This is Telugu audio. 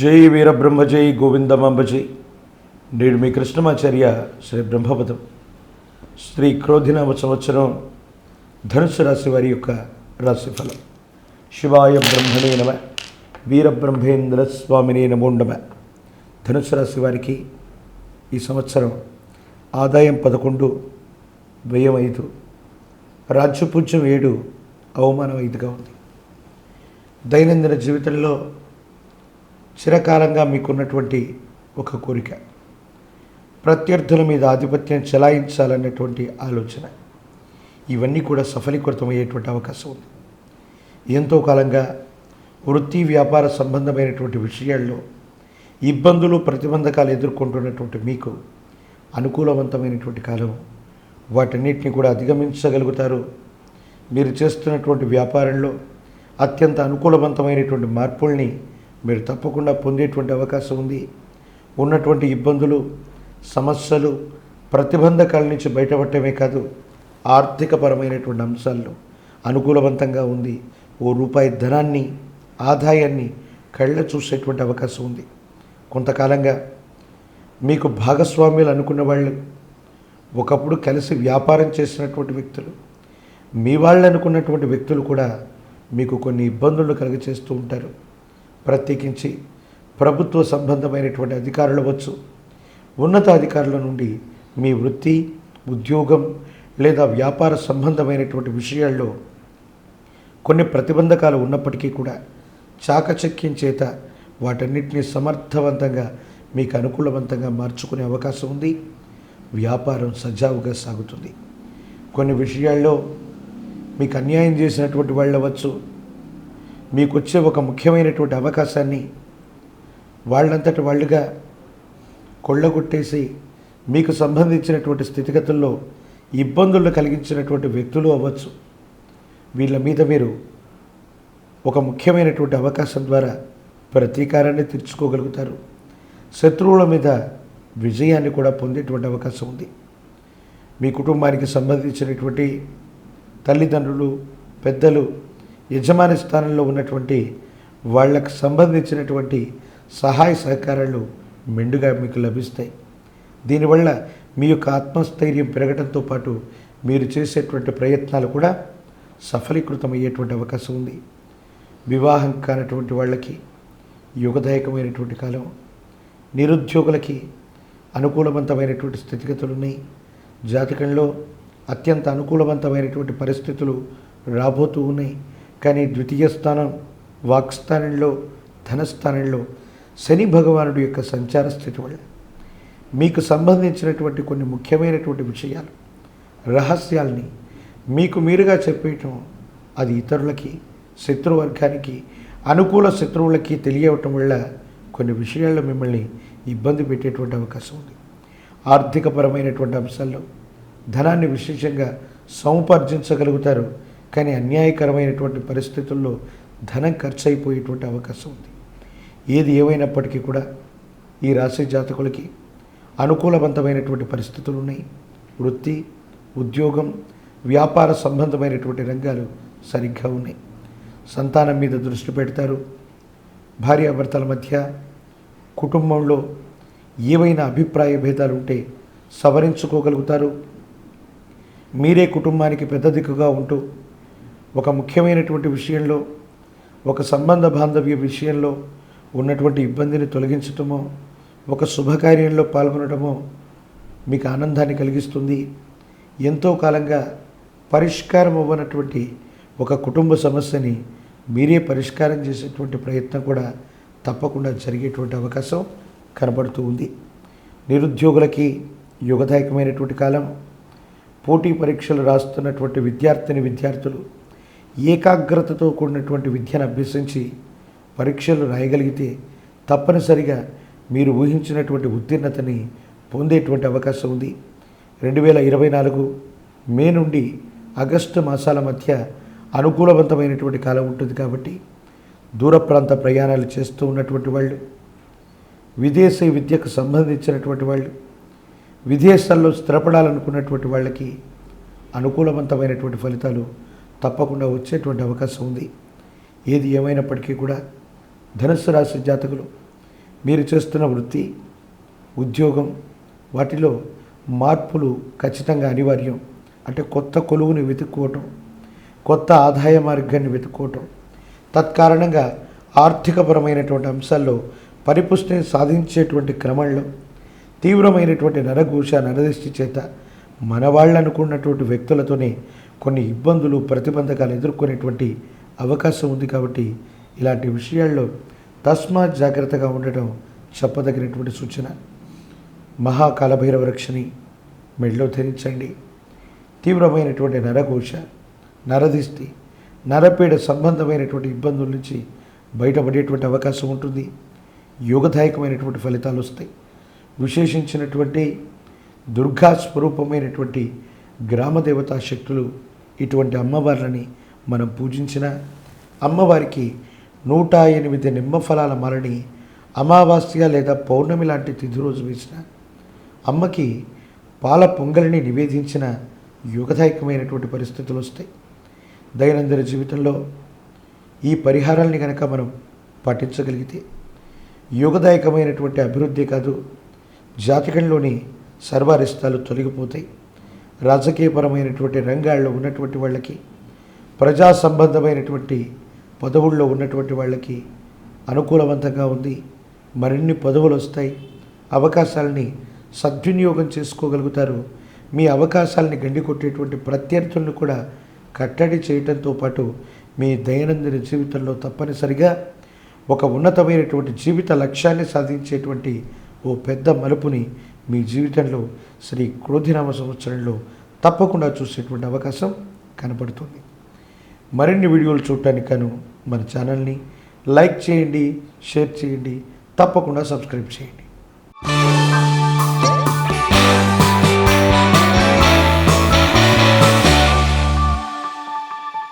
జై వీరబ్రహ్మ జై నేడు మీ కృష్ణమాచార్య శ్రీ బ్రహ్మపదం. శ్రీ క్రోధినామ సంవత్సరం ధనుసు రాశి వారి యొక్క రాశిఫలం. శివాయ బ్రహ్మణే నమ వీరబ్రహ్మేంద్ర స్వామినే నమోండమ ధనుసు రాశి వారికి ఈ సంవత్సరం ఆదాయం పదకొండు వ్యయం ఐదు రాజ్యపూజ్యం ఏడు అవమానం ఐదుగా ఉంది. దైనందిన జీవితంలో చిరకాలంగా మీకున్నటువంటి ఒక కోరిక. ప్రత్యర్థుల మీద ఆధిపత్యం చెలాయించాలన్నటువంటి ఆలోచన. ఇవన్నీ కూడా సఫలీకృతమయ్యేటువంటి అవకాశం ఉంది. ఎంతో కాలంగా వృత్తి వ్యాపార సంబంధమైనటువంటి విషయాల్లో ఇబ్బందులు ప్రతిబంధకాలు ఎదుర్కొంటున్నటువంటి మీకు అనుకూలవంతమైనటువంటి కాలం. వాటన్నిటిని కూడా అధిగమించగలుగుతారు. మీరు చేస్తున్నటువంటి వ్యాపారంలో అత్యంత అనుకూలవంతమైనటువంటి మార్పుల్ని మీరు తప్పకుండా పొందేటువంటి అవకాశం ఉంది. ఉన్నటువంటి ఇబ్బందులు సమస్యలు ప్రతిబంధకాల నుంచి బయటపడటమే కాదు ఆర్థికపరమైనటువంటి అంశాల్లో అనుకూలవంతంగా ఉంది. ఓ రూపాయి ధనాన్ని ఆదాయాన్ని కళ్ళ చూసేటువంటి అవకాశం ఉంది. కొంతకాలంగా మీకు భాగస్వామ్యులు అనుకున్న వాళ్ళు ఒకప్పుడు కలిసి వ్యాపారం చేసినటువంటి వ్యక్తులు మీ వాళ్ళు అనుకున్నటువంటి వ్యక్తులు కూడా మీకు కొన్ని ఇబ్బందులను కలుగచేస్తూ ఉంటారు. ప్రత్యేకించి ప్రభుత్వ సంబంధమైనటువంటి అధికారులు వచ్చు ఉన్నత అధికారుల నుండి మీ వృత్తి ఉద్యోగం లేదా వ్యాపార సంబంధమైనటువంటి విషయాల్లో కొన్ని ప్రతిబంధకాలు ఉన్నప్పటికీ కూడా చాకచక్యం చేత వాటన్నిటిని సమర్థవంతంగా మీకు అనుకూలవంతంగా మార్చుకునే అవకాశం ఉంది. వ్యాపారం సజావుగా సాగుతుంది. కొన్ని విషయాల్లో మీకు అన్యాయం చేసినటువంటి వాళ్ళు అవ్వచ్చు మీకు వచ్చే ఒక ముఖ్యమైనటువంటి అవకాశాన్ని వాళ్ళంతటి వాళ్ళుగా కొళ్ళగొట్టేసి మీకు సంబంధించినటువంటి స్థితిగతుల్లో ఇబ్బందులు కలిగించినటువంటి వ్యక్తులు అవ్వచ్చు. వీళ్ళ మీద మీరు ఒక ముఖ్యమైనటువంటి అవకాశం ద్వారా ప్రతీకారాన్ని తీర్చుకోగలుగుతారు. శత్రువుల మీద విజయాన్ని కూడా పొందేటువంటి అవకాశం ఉంది. మీ కుటుంబానికి సంబంధించినటువంటి తల్లిదండ్రులు పెద్దలు యజమాని స్థానంలో ఉన్నటువంటి వాళ్ళకు సంబంధించినటువంటి సహాయ సహకారాలు మెండుగా మీకు లభిస్తాయి. దీనివల్ల మీ యొక్క ఆత్మస్థైర్యం పెరగడంతో పాటు మీరు చేసేటువంటి ప్రయత్నాలు కూడా సఫలీకృతమయ్యేటువంటి అవకాశం ఉంది. వివాహం కానటువంటి వాళ్ళకి యుగదాయకమైనటువంటి కాలం నిరుద్యోగులకి అనుకూలవంతమైనటువంటి స్థితిగతులు ఉన్నాయి జాతకంలో అత్యంత అనుకూలవంతమైనటువంటి పరిస్థితులు రాబోతూ ఉన్నాయి. కానీ ద్వితీయ స్థానం వాక్స్థానంలో ధనస్థానంలో శని భగవానుడి యొక్క సంచార స్థితి వల్ల మీకు సంబంధించినటువంటి కొన్ని ముఖ్యమైనటువంటి విషయాలు రహస్యాల్ని మీకు మీరుగా చెప్పేయటం అది ఇతరులకి శత్రువర్గానికి అనుకూల శత్రువులకి తెలియవటం వల్ల కొన్ని విషయాల్లో మిమ్మల్ని ఇబ్బంది పెట్టేటువంటి అవకాశం ఉంది. ఆర్థికపరమైనటువంటి అంశాల్లో ధనాన్ని విశేషంగా సముపార్జించగలుగుతారు కానీ అన్యాయకరమైనటువంటి పరిస్థితుల్లో ధనం ఖర్చు అయిపోయేటువంటి అవకాశం ఉంది. ఏది ఏమైనప్పటికీ కూడా ఈ రాశి జాతకులకి అనుకూలవంతమైనటువంటి పరిస్థితులు ఉన్నాయి. వృత్తి ఉద్యోగం వ్యాపార సంబంధమైనటువంటి రంగాలు సరిగ్గా ఉన్నాయి. సంతానం మీద దృష్టి పెడతారు. భార్యాభర్తల మధ్య కుటుంబంలో ఏవైనా అభిప్రాయ భేదాలు ఉంటే సవరించుకోగలుగుతారు. మీరే కుటుంబానికి పెద్ద దిక్కుగా ఉంటూ ఒక ముఖ్యమైనటువంటి విషయంలో ఒక సంబంధ బాంధవ్య విషయంలో ఉన్నటువంటి ఇబ్బందిని తొలగించటమో ఒక శుభకార్యంలో పాల్గొనడమో మీకు ఆనందాన్ని కలిగిస్తుంది. ఎంతో కాలంగా పరిష్కారం అవ్వనటువంటి ఒక కుటుంబ సమస్యని మీరే పరిష్కారం చేసేటువంటి ప్రయత్నం కూడా తప్పకుండా జరిగేటువంటి అవకాశం కనబడుతూ ఉంది. నిరుద్యోగులకి యుగదాయకమైనటువంటి కాలం పోటీ పరీక్షలు రాస్తున్నటువంటి విద్యార్థిని విద్యార్థులు ఏకాగ్రతతో కూడినటువంటి విద్యను అభ్యసించి పరీక్షలు రాయగలిగితే తప్పనిసరిగా మీరు ఊహించినటువంటి ఉత్తీర్ణతని పొందేటువంటి అవకాశం ఉంది. రెండు వేల ఇరవై నాలుగు మే నుండి ఆగస్టు మాసాల మధ్య అనుకూలవంతమైనటువంటి కాలం ఉంటుంది కాబట్టి దూర ప్రాంత ప్రయాణాలు చేస్తూ ఉన్నటువంటి వాళ్ళు విదేశీ విద్యకు సంబంధించినటువంటి వాళ్ళు విదేశాల్లో స్థిరపడాలనుకున్నటువంటి వాళ్ళకి అనుకూలవంతమైనటువంటి ఫలితాలు తప్పకుండా వచ్చేటువంటి అవకాశం ఉంది. ఏది ఏమైనప్పటికీ కూడా ధనుస్సు రాశి జాతకులు మీరు చేస్తున్న వృత్తి ఉద్యోగం వాటిలో మార్పులు ఖచ్చితంగా అనివార్యం. అంటే కొత్త కొలువుని వెతుక్కోవటం కొత్త ఆదాయ మార్గాన్ని వెతుక్కోవటం తత్కారణంగా ఆర్థికపరమైనటువంటి అంశాల్లో పరిపుష్టిని సాధించేటువంటి క్రమంలో తీవ్రమైనటువంటి నరఘూష నరదృష్టి చేత మన వాళ్ళు అనుకున్నటువంటి వ్యక్తులతోనే కొన్ని ఇబ్బందులు ప్రతిబంధకాలు ఎదుర్కొనేటువంటి అవకాశం ఉంది కాబట్టి ఇలాంటి విషయాల్లో తస్మాత్ జాగ్రత్తగా ఉండటం చెప్పదగినటువంటి సూచన. మహాకాలభైరవ రక్షని మెడలో ధరించండి. తీవ్రమైనటువంటి నరఘోష నరదిష్టి నరపీడ సంబంధమైనటువంటి ఇబ్బందుల నుంచి బయటపడేటువంటి అవకాశం ఉంటుంది. యోగదాయకమైనటువంటి ఫలితాలు వస్తాయి. విశేషించినటువంటి దుర్గా స్వరూపమైనటువంటి గ్రామదేవతా శక్తులు ఇటువంటి అమ్మవార్లని మనం పూజించిన అమ్మవారికి నూట ఎనిమిది నిమ్మ ఫలాల మరణి అమావాస్య లేదా పౌర్ణమి లాంటి తిథి రోజు వేసిన అమ్మకి పాల పొంగలిని నివేదించిన యోగదాయకమైనటువంటి పరిస్థితులు వస్తాయి. దైనందిన జీవితంలో ఈ పరిహారాల్ని కనుక మనం పాటించగలిగితే యోగదాయకమైనటువంటి అభివృద్ధి కాదు. జాతకంలోని సర్వారిస్తాలు తొలగిపోతాయి. రాజకీయపరమైనటువంటి రంగాల్లో ఉన్నటువంటి వాళ్ళకి ప్రజా సంబంధమైనటువంటి పదవుల్లో ఉన్నటువంటి వాళ్ళకి అనుకూలవంతంగా ఉంది. మరిన్ని పదవులు వస్తాయి. అవకాశాలని సద్వినియోగం చేసుకోగలుగుతారు. మీ అవకాశాలని గండికొట్టేటువంటి ప్రత్యర్థులను కూడా కట్టడి చేయటంతో పాటు మీ దైనందిన జీవితంలో తప్పనిసరిగా ఒక ఉన్నతమైనటువంటి జీవిత లక్ష్యాన్ని సాధించేటువంటి ఓ పెద్ద మలుపుని మీ జీవితంలో శ్రీ క్రోధినామ సంవత్సరంలో తప్పకుండా చూసేటువంటి అవకాశం కనపడుతుంది. మరిన్ని వీడియోలు చూడటానికి గాను మన ఛానల్ని లైక్ చేయండి షేర్ చేయండి తప్పకుండా సబ్స్క్రైబ్ చేయండి.